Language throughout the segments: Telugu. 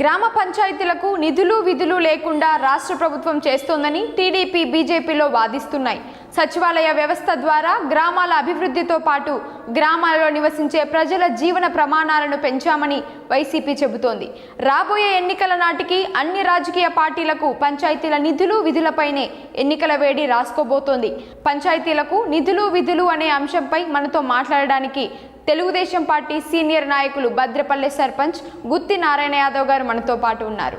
గ్రామ పంచాయతీలకు నిధులు విధులు లేకుండా రాష్ట్ర ప్రభుత్వం చేస్తోందని టీడీపీ బీజేపీలో వాదిస్తున్నాయి. సచివాలయ వ్యవస్థ ద్వారా గ్రామాల అభివృద్ధితో పాటు గ్రామాలలో నివసించే ప్రజల జీవన ప్రమాణాలను పెంచామని వైసీపీ చెబుతోంది. రాబోయే ఎన్నికల నాటికి అన్ని రాజకీయ పార్టీలకు పంచాయతీల నిధులు విధులపైనే ఎన్నికల వేడి రాసుకోబోతోంది. పంచాయతీలకు నిధులు విధులు అనే అంశంపై మనతో మాట్లాడడానికి తెలుగుదేశం పార్టీ సీనియర్ నాయకులు భద్రపల్లె సర్పంచ్ గుత్తి నారాయణ యాదవ్ గారు మనతో పాటు ఉన్నారు.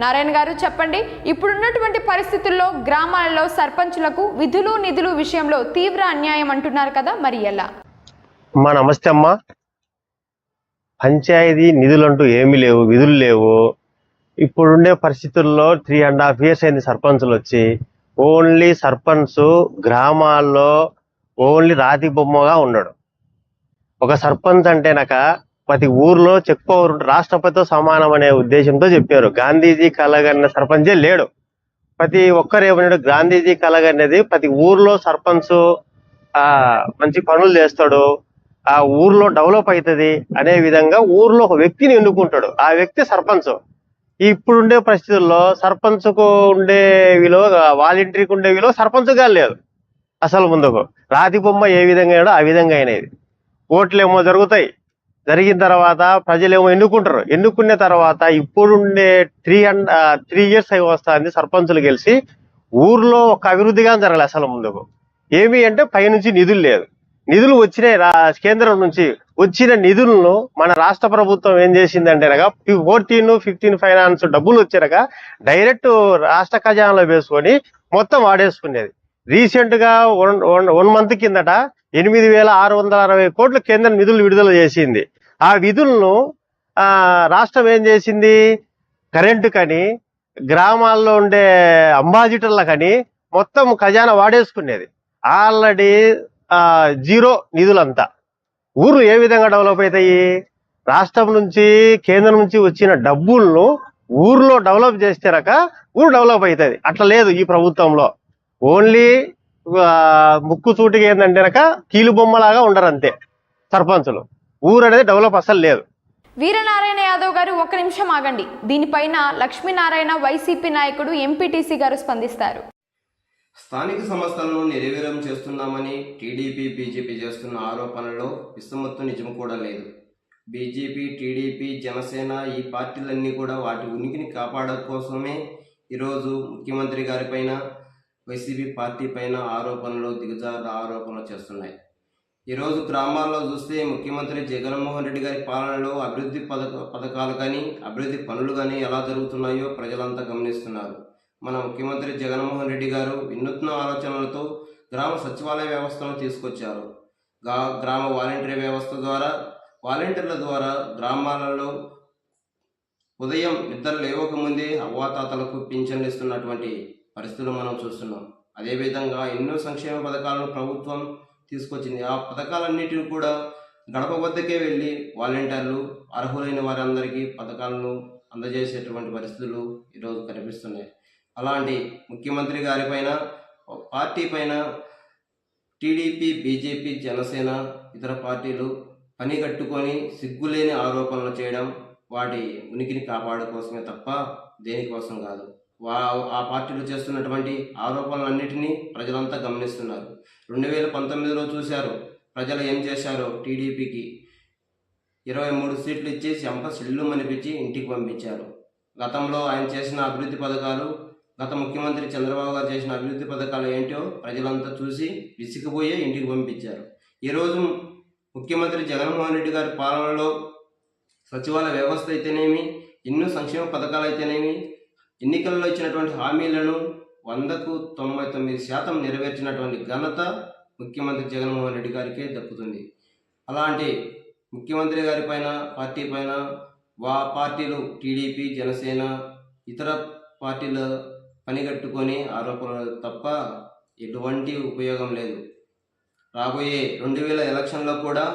నారాయణ గారు చెప్పండి ఇప్పుడున్నటువంటి పరిస్థితుల్లో గ్రామాలలో సర్పంచులకు విధులు నిధులు విషయంలో తీవ్ర అన్యాయం అంటున్నారు కదా మరి ఎలా? మా నమస్తే అమ్మా. పంచాయతీ నిధులు అంటూ ఏమీ లేవు విధులు లేవు. ఇప్పుడుండే పరిస్థితుల్లో త్రీ అండ్ హాఫ్ ఇయర్స్ అయింది సర్పంచులు వచ్చి. ఓన్లీ సర్పంచ్ గ్రామాల్లో ఓన్లీ రాతి బొమ్మగా ఉన్నాడు ఒక సర్పంచ్ అంటేనక ప్రతి ఊర్లో చెక్ పవర్ రాష్ట్రపతితో సమానం అనే ఉద్దేశంతో చెప్పారు. గాంధీజీ కలగన్న సర్పంచే లేడు. ప్రతి ఒక్కరు ఏమన్నాడు? గాంధీజీ కలగనేది ప్రతి ఊర్లో సర్పంచ్ ఆ మంచి పనులు చేస్తాడు. ఆ ఊర్లో డెవలప్ అవుతుంది అనే విధంగా ఊర్లో ఒక వ్యక్తిని ఎన్నుకుంటాడు. ఆ వ్యక్తి సర్పంచ్. ఇప్పుడుండే పరిస్థితుల్లో సర్పంచ్కు ఉండే విలువ వాలంటీర్కి ఉండే విలువ సర్పంచ్గా లేదు. అసలు ముందుకు. రాతి బొమ్మ ఏ విధంగా అయినాడో ఆ విధంగా అయినది ఓట్లేమో జరుగుతాయి. జరిగిన తర్వాత ప్రజలేమో ఎన్నుకుంటారు. ఎన్నుకున్న తర్వాత ఇప్పుడుండే త్రీ అండ్ త్రీ ఇయర్స్ అయి వస్తుంది సర్పంచులు గెలిచి ఊర్లో ఒక అభివృద్ధిగా జరగలేదు అసలు ముందుకు. ఏమి అంటే పైనుంచి నిధులు లేదు. నిధులు వచ్చినాయి రా కేంద్రం నుంచి వచ్చిన నిధులను మన రాష్ట్ర ప్రభుత్వం ఏం చేసిందంటే ఫోర్టీన్ ఫిఫ్టీన్ ఫైనాన్స్ డబ్బులు వచ్చాక డైరెక్ట్ రాష్ట్ర ఖజానాలో వేసుకొని మొత్తం వాడేసుకునేది రీసెంట్గా వన్ వన్ మంత్ కిందట ఎనిమిది వేల ఆరు వందల అరవై కోట్ల కేంద్రం నిధులు విడుదల చేసింది. ఆ విధులను రాష్ట్రం ఏం చేసింది? కరెంటు కని గ్రామాల్లో ఉండే అంబాజిటర్ల కానీ మొత్తం ఖజానా వాడేసుకునేది. Already zero నిధులంతా. ఊర్లు ఏ విధంగా డెవలప్ అవుతాయి రాష్ట్రం నుంచి కేంద్రం నుంచి వచ్చిన డబ్బులను ఊర్లో డెవలప్ చేస్తే రక ఊరు డెవలప్ అవుతుంది అట్లా లేదు ఈ ప్రభుత్వంలో. ఓన్లీ ముక్కు సూటిగా ఏంటంటేనక కీలు బొమ్మలాగా ఉండరు అంతే సర్పంచులు. ఊరు అనేది డెవలప్ అసలు లేదు. వీరనారాయణ యాదవ్ గారు ఒక నిమిషం ఆగండి. దీనిపైన లక్ష్మీనారాయణ వైసీపీ నాయకుడు ఎంపీటీసీ గారు స్పందిస్తారు. స్థానిక సంస్థలను నిర్వీర్యం చేస్తున్నామని టీడీపీ బీజేపీ చేస్తున్న ఆరోపణలో విస్తమత్తు నిజం కూడా లేదు. బీజేపీ టీడీపీ జనసేన ఈ పార్టీలన్నీ కూడా వాటి ఉనికిని కాపాడడం కోసమే ఈరోజు ముఖ్యమంత్రి గారిపైన వైసీపీ పార్టీ పైన ఆరోపణలు దిగజారు ఆరోపణలు చేస్తున్నాయి. ఈరోజు గ్రామాల్లో చూస్తే ముఖ్యమంత్రి జగన్మోహన్ రెడ్డి గారి పాలనలో అభివృద్ధి పథక పథకాలు కానీ అభివృద్ధి పనులు కానీ ఎలా జరుగుతున్నాయో ప్రజలంతా గమనిస్తున్నారు. మన ముఖ్యమంత్రి జగన్మోహన్ రెడ్డి గారు వినూత్న ఆలోచనలతో గ్రామ సచివాలయ వ్యవస్థను తీసుకొచ్చారు. గా గ్రామ వాలంటీర్ వ్యవస్థ ద్వారా వాలంటీర్ల ద్వారా గ్రామాలలో ఉదయం నిద్ర లేవకముందే అవ్వాతాతలకు పింఛన్లు ఇస్తున్నటువంటి పరిస్థితులు మనం చూస్తున్నాం. అదేవిధంగా ఎన్నో సంక్షేమ పథకాలను ప్రభుత్వం తీసుకొచ్చింది. ఆ పథకాలన్నిటిని కూడా గడప వద్దకే వెళ్ళి వాలంటీర్లు అర్హులైన వారందరికీ పథకాలను అందజేసేటువంటి పరిస్థితులు ఈరోజు కనిపిస్తున్నాయి. అలాంటి ముఖ్యమంత్రి గారిపైన పార్టీ పైన టీడీపీ బీజేపీ జనసేన ఇతర పార్టీలు పని కట్టుకొని సిగ్గులేని ఆరోపణలు చేయడం వాటి ఉనికిని కాపాడు కోసమే తప్ప దేనికోసం కాదు. ఆ పార్టీలు చేస్తున్నటువంటి ఆరోపణలన్నింటినీ ప్రజలంతా గమనిస్తున్నారు. రెండు వేల పంతొమ్మిదిలో చూశారు ప్రజలు ఏం చేశారో టీడీపీకి? ఇరవై మూడు సీట్లు ఇచ్చి చెంప సిల్లు మనిపించి ఇంటికి పంపించారు. గతంలో ఆయన చేసిన అభివృద్ధి పథకాలు గత ముఖ్యమంత్రి చంద్రబాబు గారు చేసిన అభివృద్ధి పథకాలు ఏంటో ప్రజలంతా చూసి విసిగిపోయే ఇంటికి పంపించారు. ఈరోజు ముఖ్యమంత్రి జగన్మోహన్ రెడ్డి గారి పాలనలో సచివాలయ వ్యవస్థ అయితేనేమి ఎన్నో సంక్షేమ పథకాలు అయితేనేమి ఎన్నికల్లో ఇచ్చినటువంటి హామీలను వందకు తొంభై తొమ్మిది శాతం నెరవేర్చినటువంటి ఘనత ముఖ్యమంత్రి జగన్మోహన్ రెడ్డి గారికే దక్కుతుంది. అలాంటి ముఖ్యమంత్రి గారి పైన పార్టీ పైన వా పార్టీలు టీడీపీ జనసేన ఇతర పార్టీల పనిగట్టుకొని ఆరోపణలు తప్ప ఎటువంటి ఉపయోగం లేదు. రాబోయే రెండు వేల ఎలక్షన్లో కూడా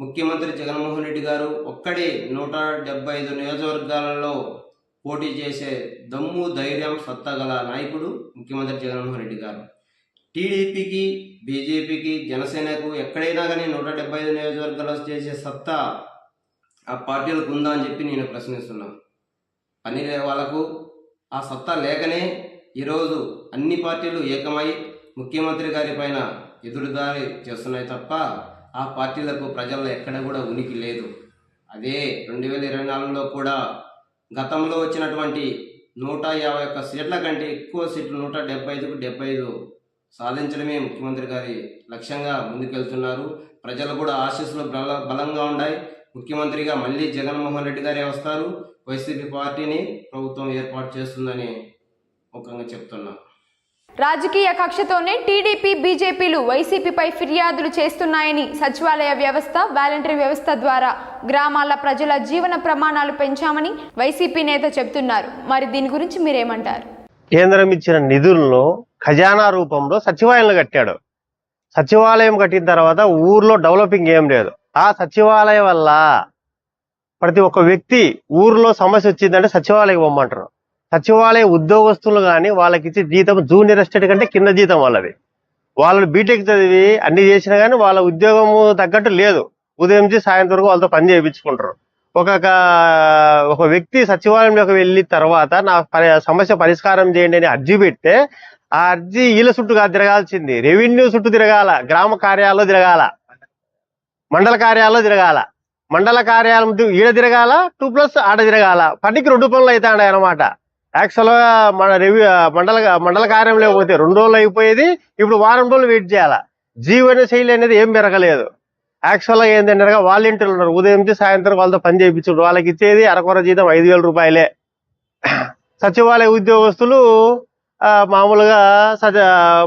ముఖ్యమంత్రి జగన్మోహన్ రెడ్డి గారు ఒక్కడే నూట డెబ్బై ఐదు నియోజకవర్గాలలో పోటీ చేసే దమ్ము ధైర్యం సత్తా గల నాయకుడు ముఖ్యమంత్రి జగన్మోహన్ రెడ్డి గారు. టీడీపీకి బీజేపీకి జనసేనకు ఎక్కడైనా కానీ నూట డెబ్బై ఐదు నియోజకవర్గాల్లో చేసే సత్తా ఆ పార్టీలకు ఉందా అని చెప్పి నేను ప్రశ్నిస్తున్నాను పని వాళ్ళకు ఆ సత్తా లేకనే ఈరోజు అన్ని పార్టీలు ఏకమై ముఖ్యమంత్రి గారి పైన ఎదురుదారి చేస్తున్నాయి తప్ప ఆ పార్టీలకు ప్రజల్లో ఎక్కడ కూడా ఉనికి లేదు. అదే రెండు వేల ఇరవై నాలుగులో కూడా గతంలో వచ్చినటువంటి నూట యాభై ఒక్క సీట్ల కంటే ఎక్కువ సీట్లు నూట డెబ్బై ఐదుకు డెబ్బై ఐదు సాధించడమే ముఖ్యమంత్రి గారి లక్ష్యంగా ముందుకెళ్తున్నారు. ప్రజలు కూడా ఆశీస్సులు బల బలంగా ఉన్నాయి ముఖ్యమంత్రిగా మళ్ళీ జగన్మోహన్ రెడ్డి గారే వస్తారు. వైసీపీ పార్టీని ప్రభుత్వం ఏర్పాటు చేస్తుందని ముఖంగా చెప్తున్నాను రాజకీయ కక్షతోనే టీడీపీ బీజేపీలు వైసీపీపై ఫిర్యాదులు చేస్తున్నాయని సచివాలయ వ్యవస్థ వాలంటరీ వ్యవస్థ ద్వారా గ్రామాల ప్రజల జీవన ప్రమాణాలు పెంచామని వైసీపీ నేత చెబుతున్నారు. మరి దీని గురించి మీరేమంటారు? కేంద్రం ఇచ్చిన నిధులను ఖజానా రూపంలో సచివాలయాలు కట్టాడు. సచివాలయం కట్టిన తర్వాత ఊర్లో డెవలపింగ్ ఏం లేదు. ఆ సచివాలయం వల్ల ప్రతి ఒక్క వ్యక్తి ఊర్లో సమస్య వచ్చిందంటే సచివాలయం పొమ్మంటారు. సచివాలయ ఉద్యోగస్తులు కానీ వాళ్ళకి ఇచ్చే జీతం జూనియర్ ఎస్టేట్ కంటే కింద జీతం వాళ్ళది. వాళ్ళు బీటెక్ చదివి అన్ని చేసినా కానీ వాళ్ళ ఉద్యోగం తగ్గట్టు లేదు. ఉదయం నుంచి సాయంత్రం వరకు వాళ్ళతో పని చేయించుకుంటారు. ఒక ఒక వ్యక్తి సచివాలయంలోకి వెళ్ళిన తర్వాత నా సమస్య పరిష్కారం చేయండి అని అర్జీ పెడితే ఆ అర్జీ వీళ్ళ చుట్టూ తిరగాల్సింది. రెవెన్యూ చుట్టూ తిరగాల. గ్రామ కార్యాలయంలో తిరగాల. మండల కార్యాలయంలో తిరగాల. మండల కార్యాలయం ఈడ తిరగాల. టూ ప్లస్ ఆడ తిరగాల. పనికి రెండు పనులు అవుతాయి అనమాట యాక్చువల్గా మన రివ్యూ మండల మండల కార్యం పోతే రెండు రోజులు అయిపోయేది ఇప్పుడు వారం రోజులు వెయిట్ చేయాలా? జీవన శైలి అనేది ఏం పెరగలేదు. యాక్చువల్గా ఏంటంటే వాలంటీర్లు ఉన్నారు. ఉదయం నుంచి సాయంత్రం వాళ్ళతో పని చేయించుకుంటారు వాళ్ళకి ఇచ్చేది అరకొర జీతం ఐదు వేల రూపాయలే. సచివాలయ ఉద్యోగస్తులు మామూలుగా సజ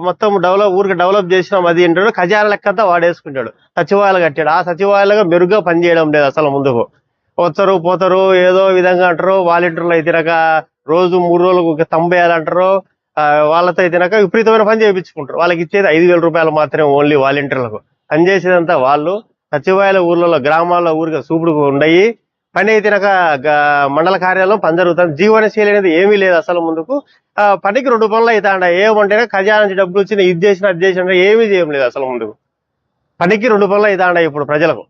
మొత్తం డెవలప్ ఊరికి డెవలప్ చేసినాం అది ఏంటో ఖజానా లెక్కంతా వాడేసుకుంటాడు. సచివాలయం కట్టాడు. ఆ సచివాలయంగా మెరుగ్గా పనిచేయడం లేదు అసలు ముందుకు. వస్తారు పోతారు ఏదో విధంగా అంటారు. వాలంటీర్లు అయితే తినక రోజు మూడు రోజులకు తంబేయాలంటారు అంటారు వాళ్ళతో అయితే తినక విపరీతమైన పని చేయించుకుంటారు. వాళ్ళకి ఇచ్చేది ఐదు వేల రూపాయలు మాత్రమే ఓన్లీ వాలంటీర్లకు. పని చేసేదంతా వాళ్ళు సచివాలయ ఊర్లలో గ్రామాల్లో ఊరికి సూపుడు ఉండయి. పని అయితే మండల కార్యాలయం పని జరుగుతుంది. జీవనశైలి అనేది ఏమీ లేదు అసలు ముందుకు. ఆ, పనికి రెండు పనులు అవుతాండ ఏమంటేనే ఖజానా నుంచి డబ్బులు వచ్చిన ఇది చేసిన అది చేసిన ఏమీ చేయం లేదు అసలు ముందుకు. పనికి రెండు పనులు అవుతాండ ఇప్పుడు ప్రజలకు.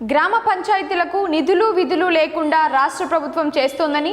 గ్రామ పంచాయతీలకు నిధులు విధులు లేకుండా రాష్ట్ర ప్రభుత్వం చేస్తోందని